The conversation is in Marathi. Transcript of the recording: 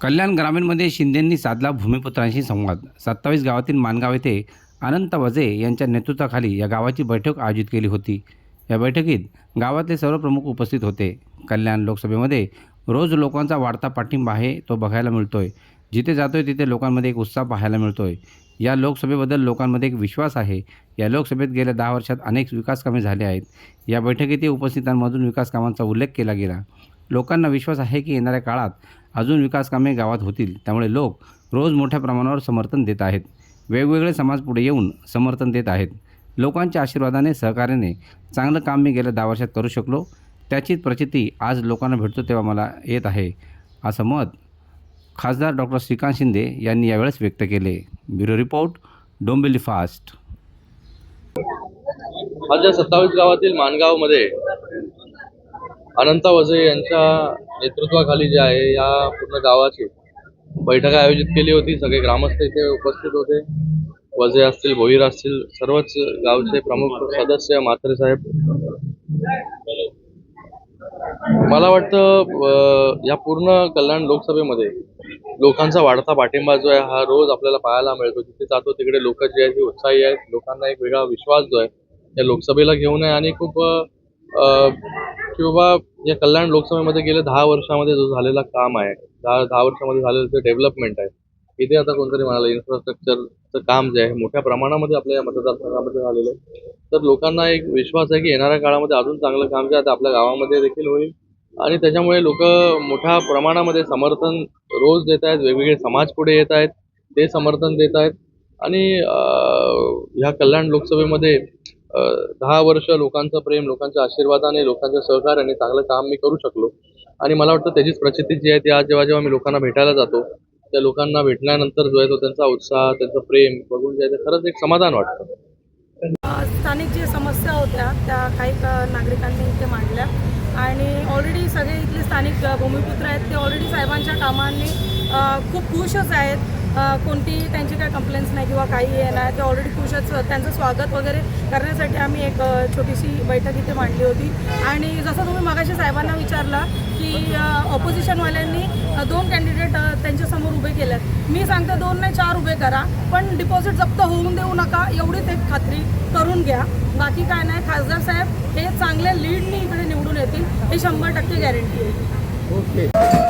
कल्याण ग्रामीणमध्ये शिंदेंनी साधला भूमिपुत्रांशी संवाद. सत्तावीस गावातील मानगाव येथे अनंत वजे यांच्या नेतृत्वाखाली या गावाची बैठक आयोजित केली होती. या बैठकीत गावातले सर्व प्रमुख उपस्थित होते. कल्याण लोकसभेमध्ये रोज लोकांचा वाढता पाठिंबा आहे तो बघायला मिळतोय. जिथे जातोय तिथे लोकांमध्ये एक उत्साह पाहायला मिळतोय. या लोकसभेबद्दल लोकांमध्ये एक विश्वास आहे. या लोकसभेत गेल्या दहा वर्षात अनेक विकास कामे झाले आहेत. या बैठकीत उपस्थितांमधून विकास कामांचा उल्लेख केला गेला. लोकांना विश्वास आहे की येणाऱ्या काळात अजून विकास कामे गावात होतील त्यामुळे लोक रोज मोठ्या प्रमाणावर समर्थन देत आहेत. वेगवेगळे समाज पुढे येऊन समर्थन देत आहेत. लोकांच्या आशीर्वादाने सहकार्याने चांगलं काम मी गेल्या दहा वर्षात करू शकलो. त्याचीच प्रचिती आज लोकांना भेटतो तेव्हा मला येत आहे असं मत खासदार डॉक्टर श्रीकांत शिंदे यांनी यावेळेस व्यक्त केले. Bureau report Dombivli fast. आज या सत्तावीस गावातील मानगावमध्ये अनंता वझे यांच्या नेतृत्वाखाली जे आहे या पूर्ण गावाची बैठक आयोजित केली होती. सगळे ग्रामस्थ इथे उपस्थित होते. वजे असतील भोईर असतील सर्वच गावचे प्रमुख सदस्य म्हात्रे साहेब. मला वाटतं या पूर्ण कल्याण लोकसभेमध्ये लोकांचा वाढता पाठिंबा जो आहे हा रोज आपल्याला पाहायला मिळतो. जिथे जातो तिकडे लोक जे आहेत ते उत्साही आहेत. लोकांना एक वेगळा विश्वास जो आहे या लोकसभेला घेऊन आहे. आणि खूप की बाबा या कल्याण लोकसभेमध्ये गेल्या दहा वर्षामध्ये जो झालेला काम आहे दहा दहा वर्षामध्ये झालेलं जे डेव्हलपमेंट आहे इथे आता कोणतरी म्हणाला इन्फ्रास्ट्रक्चरचं काम जे आहे मोठ्या प्रमाणामध्ये आपल्या या मतदारसंघामध्ये झालेलं आहे. तर लोकांना एक विश्वास आहे की येणाऱ्या काळामध्ये अजून चांगलं काम जे आहे आपल्या गावामध्ये देखील होईल. आणि त्याच्यामुळे लोक मोठ्या प्रमाणामध्ये समर्थन रोज देत आहेत वेगवेगळे समाज पुढे येत आहेत ते समर्थन देत आहेत. आणि ह्या कल्याण लोकसभेमध्ये दहा वर्ष लोकांचं प्रेम लोकांच्या आशीर्वादाने लोकांच्या सहकार्याने चांगलं काम मी करू शकलो. आणि मला वाटतं त्याचीच प्रचिती जी आहे ती आज जेव्हा जेव्हा मी लोकांना भेटायला जातो त्या लोकांना भेटल्यानंतर जो आहे तो त्यांचा उत्साह त्यांचं प्रेम बघून जे आहे ते खरंच एक समाधान वाटतं. स्थानिक जे समस्या होत्या त्या काही नागरिकांनी इथे मांडल्या. आणि ऑलरेडी सगळे इथले स्थानिक भूमिपुत्र आहेत ते ऑलरेडी साहेबांच्या कामांनी खूप खुशच आहेत. कोणती त्यांची काय कंप्लेंट्स नाही किंवा काही हे नाही. ते ऑलरेडी खुशच त्यांचं स्वागत वगैरे करण्यासाठी आम्ही एक छोटीशी बैठक इथे मांडली होती. आणि जसं तुम्ही मगाशी साहेबांना विचारला की ऑपोजिशनवाल्यांनी दोन कॅन्डिडेट त्यांच्यासमोर उभे केलेत. मी सांगते दोन नाही चार उभे करा. पण डिपॉझिट जप्त होऊन देऊ नका एवढीच एक खात्री करून घ्या. बाकी काय नाही खासदार साहेब हे चांगल्या लीडनी इकडे निवडून येतील हे शंभर टक्के गॅरंटी आहे. ओके